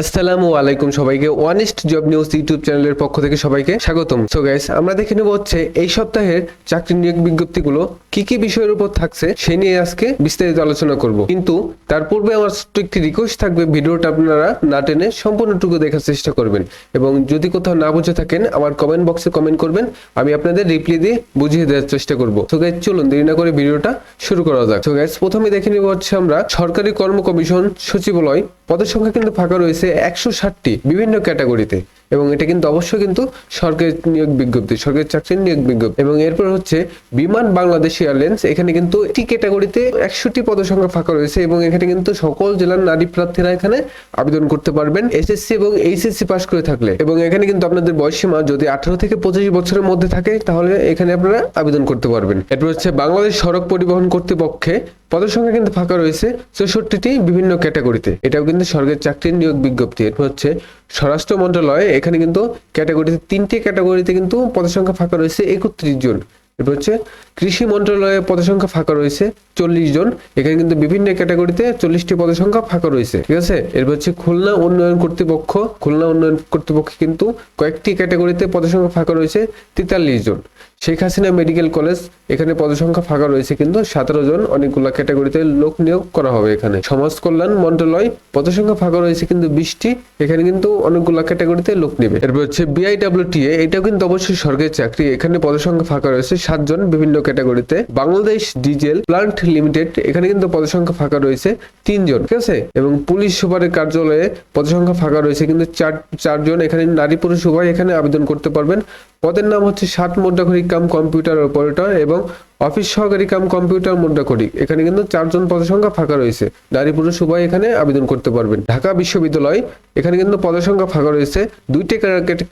আসসালামু আলাইকুম সবাইকে। ওয়ানিস্ট জব নিউজ ইউটিউব চ্যানেলের পক্ষ থেকে সবাইকে স্বাগতম। সো গাইস আমরা দেখে নেব হচ্ছে এই সপ্তাহের চাকরি নিয়োগ বিজ্ঞপ্তিগুলো কি কি বিষয়ের উপর থাকছে সে নিয়ে আজকে বিস্তারিত আলোচনা করব। কিন্তু তার পূর্বে আমার একটি রিকোয়েস্ট থাকবে, ভিডিওটা আপনারা না টেনে সম্পূর্ণটুকু দেখার চেষ্টা করবেন। এবং যদি কোথাও না বুঝে থাকেন, আমার কমেন্ট বক্সে কমেন্ট করবেন, আমি আপনাদের রিপ্লাই দিয়ে বুঝিয়ে দেওয়ার চেষ্টা করব। তো গাইস চলুন দেরি না করে ভিডিওটা শুরু করা যাক। তো গাইস প্রথমে দেখে নেব হচ্ছে আমরা সরকারি কর্ম কমিশন সচিবালয়, পদের সংখ্যা কিন্তু ফাঁকা রয়েছে। একশো ষাটটি বিভিন্ন ক্যাটাগরিতে। এবং এটা কিন্তু অবশ্যই কিন্তু সরকারি নিয়োগ বিজ্ঞপ্তি, সরকারি চাকরির নিয়োগ বিজ্ঞপ্তি। এবং এরপর হচ্ছে বিমান বাংলাদেশ এয়ারলাইন্স, এখানে কিন্তু একটি ক্যাটাগরিতে একশোটি পদের সংখ্যা ফাঁকা রয়েছে এবং এখানে কিন্তু সকল জেলার নারী প্রার্থীরা এখানে আবেদন করতে পারবেন এসএসসি এবং এইচএসসি পাস করে থাকলে। এবং এখানে কিন্তু আপনাদের বয়সীমা যদি আঠারো থেকে পঁচিশ বছরের মধ্যে থাকে, তাহলে এখানে আপনারা আবেদন করতে পারবেন। এরপর হচ্ছে বাংলাদেশ সড়ক পরিবহন কর্তৃপক্ষে পদের সংখ্যা কিন্তু ফাঁকা রয়েছে চৌষট্টিটি বিভিন্ন ক্যাটাগরিতে। এটাও কিন্তু সরকারি চাকরির নিয়োগ বিজ্ঞপ্তি। এরপর হচ্ছে স্বরাষ্ট্র মন্ত্রণালয় এখানে কিন্তু ক্যাটাগরিতে তিনটি ক্যাটাগরিতে কিন্তু পদের সংখ্যা ফাঁকা রয়েছে একত্রিশ জন। এরপর হচ্ছে কৃষি মন্ত্রণালয়ে পদের সংখ্যা ফাঁকা রয়েছে চল্লিশ জন। এখানে কিন্তু বিভিন্ন ক্যাটাগরিতে চল্লিশটি পদের সংখ্যা ফাঁকা রয়েছে। ঠিক আছে? এরপর হচ্ছে খুলনা উন্নয়ন কর্তৃপক্ষ। খুলনা উন্নয়ন কর্তৃপক্ষে কিন্তু কয়েকটি ক্যাটাগরিতে পদের সংখ্যা ফাঁকা রয়েছে তেতাল্লিশ জন। শেখ হাসিনা মেডিকেল কলেজ, এখানে পদসংখ্যা ফাঁকা রয়েছে কিন্তু সতেরো জন। অনেকগুলো ক্যাটাগরিতে লোক নিয়োগ করা হবে এখানে। সমাজ কল্যাণ মন্ত্রণালয়, পদসংখ্যা ফাঁকা রয়েছে কিন্তু বিশটি। এখানে কিন্তু অনেকগুলো ক্যাটাগরিতে লোক নেবে। এরপর হচ্ছে বিআইডব্লিউটিএ এটাও কিন্তু অবশ্যই সরকারি চাকরি। এখানে পদসংখ্যা ফাঁকা রয়েছে সাতজন বিভিন্ন ক্যাটাগরিতে বাংলাদেশ ডিজেল প্লান্ট লিমিটেড, এখানে কিন্তু পদসংখ্যা ফাঁকা রয়েছে তিনজন, ঠিক আছে? এবং পুলিশ সুপারের কার্যালয়ে পদসংখ্যা ফাঁকা রয়েছে কিন্তু চার, চারজন, এখানে নারী পুরুষ উভয় এখানে আবেদন করতে পারবেন। পদের নাম হচ্ছে সাত মোটা কাম কম্পিউটার অপারেটর এবং অফিস সহকারী কাম কম্পিউটার মুদ্রাক্ষরিক এখানে কিন্তু চারজন পদের সংখ্যা ফাঁকা রয়েছে। নারী পুরুষ উভয় এখানে আবেদন করতে পারবেন। ঢাকা বিশ্ববিদ্যালয়, এখানে কিন্তু পদের সংখ্যা ফাঁকা রয়েছে। দুইটি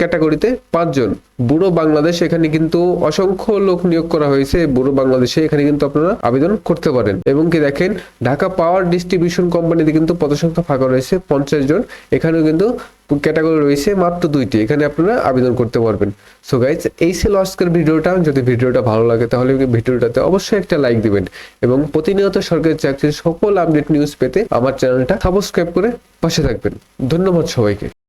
ক্যাটাগরিতে পাঁচজন। বুড়ো বাংলাদেশ, এখানে কিন্তু অসংখ্য লোক নিয়োগ করা হয়েছে। বুড়ো বাংলাদেশে এখানে কিন্তু আপনারা আবেদন করতে পারেন। এবং কি দেখেন, ঢাকা পাওয়ার ডিস্ট্রিবিউশন কোম্পানিতে কিন্তু পদের সংখ্যা ফাঁকা রয়েছে, পঞ্চাশ জন। এখানেও কিন্তু ক্যাটাগরি রয়েছে মাত্র দুইটি, এখানে আপনারা আবেদন করতে পারবেন। সো গাইজ এই ছিল আজকের ভিডিওটা। যদি ভিডিওটা ভালো লাগে, তাহলে ভিডিওটাতে অবশ্যই একটা লাইক দিবেন এবং প্রতিনিয়ত সরকারি চাকরির সকল আপডেট নিউজ পেতে আমার চ্যানেলটা সাবস্ক্রাইব করে পাশে থাকবেন। ধন্যবাদ সবাইকে।